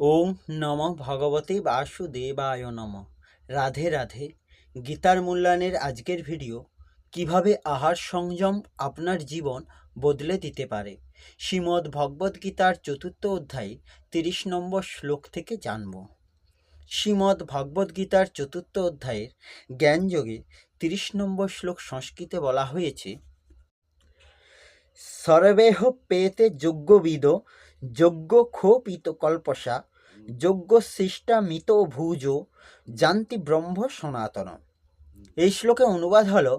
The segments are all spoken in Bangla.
ওম নম ভগবতে বাসুদেবায় নম। রাধে রাধে। গীতার মূল্যায়নের আজকের ভিডিও, কীভাবে আহার সংযম আপনার জীবন বদলে দিতে পারে, শ্রীমদ্ ভগবদ্ গীতার চতুর্থ অধ্যায় তিরিশ নম্বর শ্লোক থেকে জানব। শ্রীমদ্ ভগবদ্ গীতার চতুর্থ অধ্যায়ের জ্ঞানযোগে তিরিশ নম্বর শ্লোক সংস্কৃতে বলা হয়েছে, সর্বেহ পেতে যোগ্যবিদ যোগ্য ক্ষোপিত কল্পসা যোগ্য সৃষ্টা মিত ভুজ জান্তি ব্রহ্ম সনাতন। এই শ্লোকে অনুবাদ হল,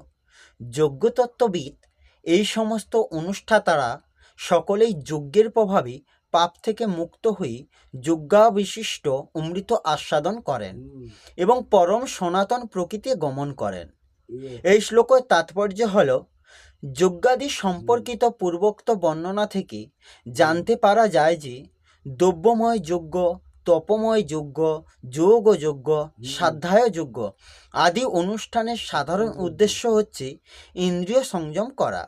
যজ্ঞতত্ত্ববিদ, এই সমস্ত অনুষ্ঠাতারা সকলেই যজ্ঞের প্রভাবে, পাপ থেকে মুক্ত হয়ে যজ্ঞাবিশিষ্ট অমৃত আস্বাদন করেন এবং পরম সনাতন প্রকৃতি গমন করেন। এই শ্লোকের তাৎপর্য হল, যজ্ঞাদি সম্পর্কিত পূর্বোক্ত বর্ণনা থেকে জানতে পারা যায় যে, দ্রব্যময় যজ্ঞ তপময় যোগ্য যোগ যোগ্য সাধ্যায় যজ্ঞ আদি অনুষ্ঠানের সাধারণ উদ্দেশ্য হচ্ছে ইন্দ্রিয় সংযম করা।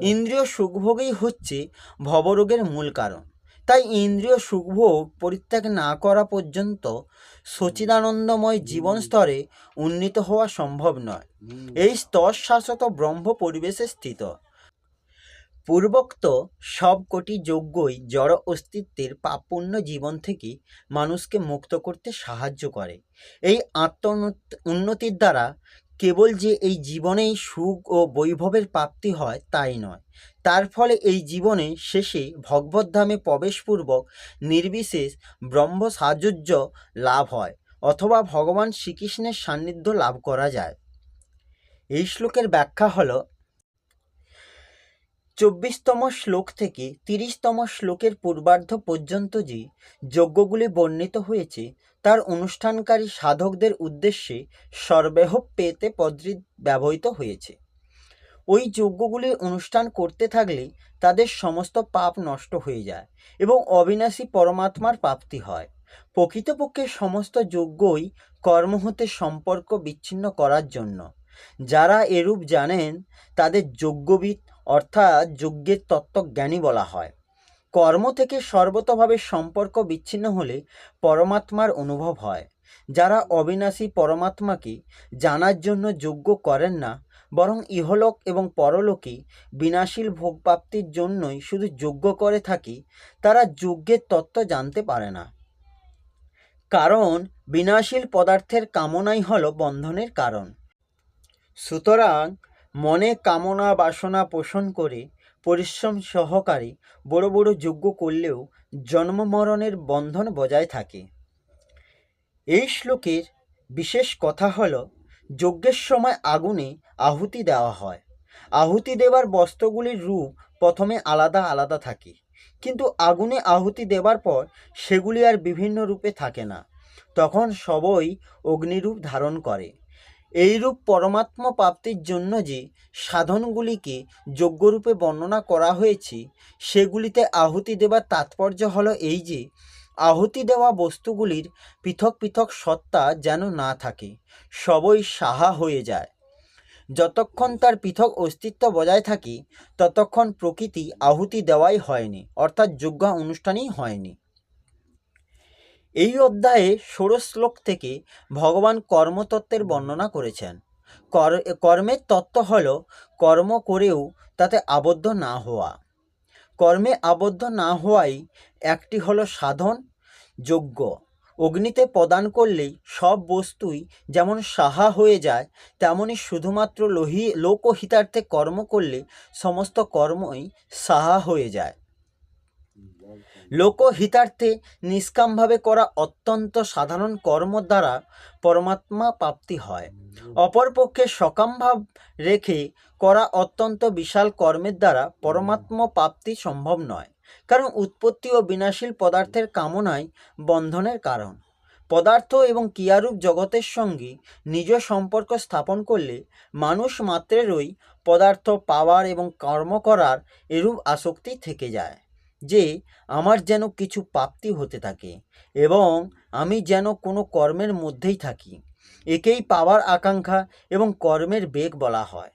ইন্দ্রিয় সুখভোগই হচ্ছে ভবরোগের মূল কারণ। তাই ইন্দ্রিয় সুখভোগ পরিত্যাগ না করা পর্যন্ত সচিদানন্দময় জীবন স্তরে উন্নীত হওয়া সম্ভব নয়। এই স্তর শাশ্বত ব্রহ্ম পরিবেশে স্থিত। পূর্বোক্ত সবকটি যজ্ঞই জড় অস্তিত্বের পাপপূর্ণ জীবন থেকে মানুষকে মুক্ত করতে সাহায্য করে। এই আত্ম উন্নতির দ্বারা কেবল যে এই জীবনেই সুখ ও বৈভবের প্রাপ্তি হয় তাই নয়। তার ফলে এই জীবনে শেষে ভগবদ্ধামে প্রবেশপূর্বক নির্বিশেষ ব্রহ্ম সাহায্য লাভ হয় অথবা ভগবান শ্রীকৃষ্ণের সান্নিধ্য লাভ করা যায়। এই শ্লোকের ব্যাখ্যা হল চব্বিশতম শ্লোক থেকে তিরিশতম শ্লোকের পূর্বার্ধ পর্যন্ত যে যজ্ঞগুলি বর্ণিত হয়েছে, তার অনুষ্ঠানকারী সাধকদের উদ্দেশ্যে সর্বেহ পেতে পদৃত ব্যবহৃত হয়েছে। ওই যজ্ঞগুলির অনুষ্ঠান করতে থাকলে তাদের সমস্ত পাপ নষ্ট হয়ে যায় এবং অবিনাশী পরমাত্মার প্রাপ্তি হয়। প্রকৃতপক্ষে সমস্ত যজ্ঞই কর্ম হতে সম্পর্ক বিচ্ছিন্ন করার জন্য। যারা এরূপ জানেন, তাদের যজ্ঞবিদ অর্থাৎ যজ্ঞের তত্ত্বজ্ঞানী বলা হয়। কর্ম থেকে সর্বতভাবে সম্পর্ক বিচ্ছিন্ন হলে পরমাত্মার অনুভব হয়। যারা অবিনাশী পরমাত্মাকে জানার জন্য যোগ্য করেন না, বরং ইহলোক এবং পরলোকে বিনাশীল ভোগপ্রাপ্তির জন্যই শুধু যোগ্য করে থাকি, তারা যজ্ঞের তত্ত্ব জানতে পারে না। কারণ, বিনাশীল পদার্থের কামনাই হল বন্ধনের কারণ। সুতরাং মনে কামনা বাসনা পোষণ করে, পরিশ্রম সহকারে বড় বড় যজ্ঞ করলেও জন্ম মরণের বন্ধন বজায় থাকে। এই শ্লোকের বিশেষ কথা হল, যজ্ঞের সময় আগুনে আহুতি দেওয়া হয়। আহুতি দেওয়ার বস্ত্রগুলির রূপ প্রথমে আলাদা আলাদা থাকে, কিন্তু আগুনে আহুতি দেবার পর সেগুলি আর বিভিন্ন রূপে থাকে না। তখন সবই অগ্নিরূপ ধারণ করে। এইরূপ পরমাত্ম প্রাপ্তির জন্য যে সাধনগুলিকে যোগ্যরূপে বর্ণনা করা হয়েছে, সেগুলিতে আহুতি দেবার তাৎপর্য হলো এই যে, আহুতি দেওয়া বস্তুগুলির পৃথক পৃথক সত্তা যেন না থাকে, সবই সাহা হয়ে যায়। যতক্ষণ তার পৃথক অস্তিত্ব বজায় থাকে, ততক্ষণ প্রকৃতি আহুতি দেওয়াই হয়নি, অর্থাৎ যোগ্য অনুষ্ঠানই হয়নি। এই অধ্যায়ে ষোড়শ শ্লোক থেকে ভগবান কর্মতত্ত্বের বর্ণনা করেছেন। কর্মের তত্ত্ব হল কর্ম করেও তাতে আবদ্ধ না হওয়া। কর্মে আবদ্ধ না হওয়াই একটি হলো সাধন যোগ্য অগ্নিতে প্রদান করলেই সব বস্তুই যেমন সাহা হয়ে যায়, তেমনি শুধুমাত্র লোহি, লোকহিতার্থে কর্ম করলে সমস্ত কর্মই সাহা হয়ে যায়। লোকহিতার্থে নিষ্কামভাবে করা অত্যন্ত সাধারণ কর্ম দ্বারা পরমাত্মা প্রাপ্তি হয়। অপরপক্ষে সকামভাব রেখে করা অত্যন্ত বিশাল কর্মের দ্বারা পরমাত্মা প্রাপ্তি সম্ভব নয়, কারণ উৎপত্তি ও বিনাশীল পদার্থের কামনাই বন্ধনের কারণ। পদার্থ এবং ক্রিয়ারূপ জগতের সঙ্গে নিজ সম্পর্ক স্থাপন করলে মানুষ মাত্রেরই পদার্থ পাওয়ার এবং কর্ম করার এরূপ আসক্তি থেকে যায়। যে আমার যেন কিছু প্রাপ্তি হতে থাকে এবং আমি যেন কোনো কর্মের মধ্যেই থাকি। একেই পাওয়ার আকাঙ্ক্ষা এবং কর্মের বেগ বলা হয়।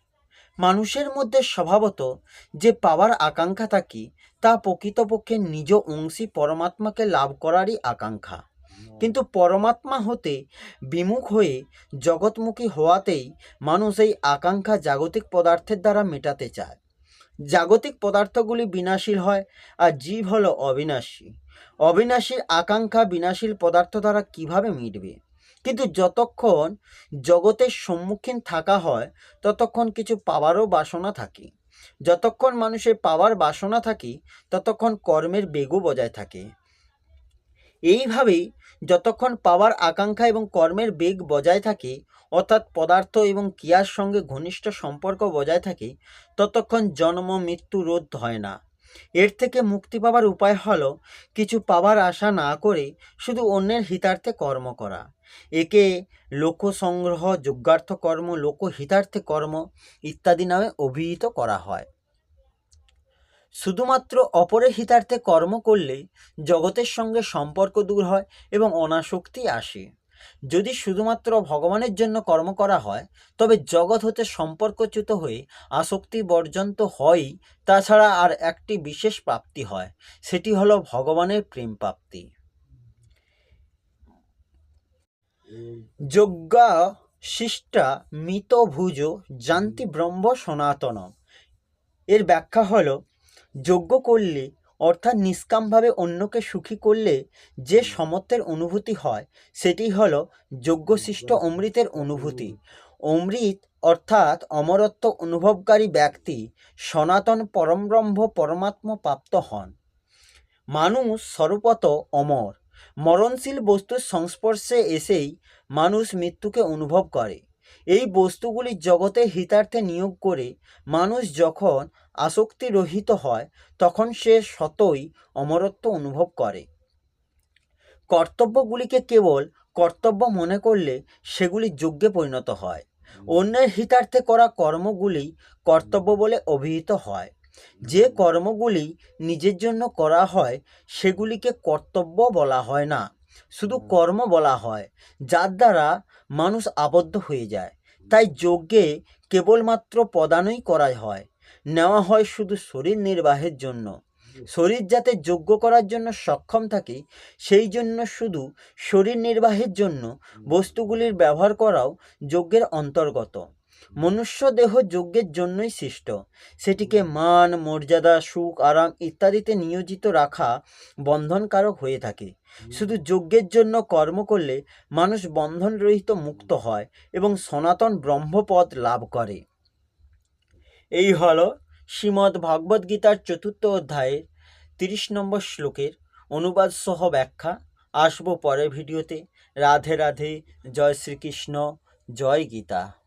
মানুষের মধ্যে স্বভাবত যে পাওয়ার আকাঙ্ক্ষা থাকে, তা প্রকৃতপক্ষে নিজ অংশী পরমাত্মাকে লাভ করারই আকাঙ্ক্ষা। কিন্তু পরমাত্মা হতে বিমুখ হয়ে জগৎমুখী হওয়াতেই মানুষ এই আকাঙ্ক্ষা জাগতিক পদার্থের দ্বারা মেটাতে চায়। জাগতিক পদার্থগুলি বিনাশীল হয় আর জীব হলো অবিনাশী। অবিনাশীর আকাঙ্ক্ষা বিনাশীল পদার্থ দ্বারা কীভাবে মিটবে? কিন্তু যতক্ষণ জগতের সম্মুখীন থাকা হয়, ততক্ষণ কিছু পাওয়ারও বাসনা থাকে। যতক্ষণ মানুষের পাওয়ার বাসনা থাকে, ততক্ষণ কর্মের বেগও বজায় থাকে। এইভাবেই যতক্ষণ পাওয়ার আকাঙ্ক্ষা এবং কর্মের বেগ বজায় থাকে, অর্থাৎ পদার্থ এবং ক্রিয়ার সঙ্গে ঘনিষ্ঠ সম্পর্ক বজায় থাকে, ততক্ষণ জন্ম, মৃত্যু রোধ হয় না। এর থেকে মুক্তি পাওয়ার উপায় হলো কিছু পাওয়ার আশা না করে শুধু অন্যের হিতার্থে কর্ম করা। একে লোক সংগ্রহ যোগ্যার্থ কর্ম লোকহিতার্থে কর্ম ইত্যাদি নামে অভিহিত করা হয়। শুধুমাত্র অপরের হিতার্থে কর্ম করলে জগতের সঙ্গে সম্পর্ক দূর হয় এবং অনাসক্তি আসে। যদি শুধুমাত্র ভগবানের জন্য কর্ম করা হয়, তবে জগৎ হতে সম্পর্কচ্যুত হয়ে আসক্তি বর্জন তো হয়ই, তাছাড়া আর একটি বিশেষ প্রাপ্তি হয়, সেটি হলো ভগবানের প্রেম প্রাপ্তি। যজ্ঞা শিষ্টা মিতভুজ জান্তি ব্রহ্ম সনাতন এর ব্যাখ্যা হলো যজ্ঞ করলে, অর্থাৎ নিষ্কামভাবে অন্যকে সুখী করলে যে সমত্বের অনুভূতি হয়, সেটি হলো যজ্ঞশিষ্ট অমৃতের অনুভূতি। অমৃত অর্থাৎ অমরত্ব অনুভবকারী ব্যক্তি, সনাতন পরমব্রহ্ম পরমাত্ম প্রাপ্ত হন। মানুষ স্বরূপত অমর। মরণশীল বস্তুর সংস্পর্শে এসেই মানুষ মৃত্যুকে অনুভব করে। এই বস্তুগুলি জগতের হিতার্থে নিয়োগ করে মানুষ যখন আসক্তি রহিত হয়, তখন সে সতই অমরত্ব অনুভব করে। কর্তব্যগুলিকে কেবল কর্তব্য মনে করলে সেগুলি যজ্ঞে পরিণত হয়। অন্যের হিতার্থে করা কর্মগুলি কর্তব্য বলে অভিহিত হয়। যে কর্মগুলি নিজের জন্য করা হয়, সেগুলিকে কর্তব্য বলা হয় না। শুধু কর্ম বলা হয় যার দ্বারা মানুষ আবদ্ধ হয়ে যায়। তাই যজ্ঞে কেবলমাত্র প্রদানই করা হয় নেওয়া হয় শুধু শরীর নির্বাহের জন্য। শরীর যাতে যোগ্য করার জন্য সক্ষম থাকে সেই জন্য শুধু শরীর নির্বাহের জন্য বস্তুগুলির ব্যবহার করাও যজ্ঞের অন্তর্গত। মনুষ্য দেহ যজ্ঞের জন্যই সৃষ্ট। সেটিকে মান, মর্যাদা, সুখ, আরাম ইত্যাদিতে নিয়োজিত রাখা বন্ধনকারক হয়ে থাকে। শুধু যজ্ঞের জন্য কর্ম করলে মানুষ বন্ধন রহিত মুক্ত হয় এবং সনাতন ব্রহ্মপদ লাভ করে। এই হলো শ্রীমদ্ ভগবদ্গীতার চতুর্থ অধ্যায়ের তিরিশ নম্বর শ্লোকের অনুবাদ সহ ব্যাখ্যা। আসব পরের ভিডিওতে। রাধে রাধে। জয় শ্রীকৃষ্ণ। জয় গীতা।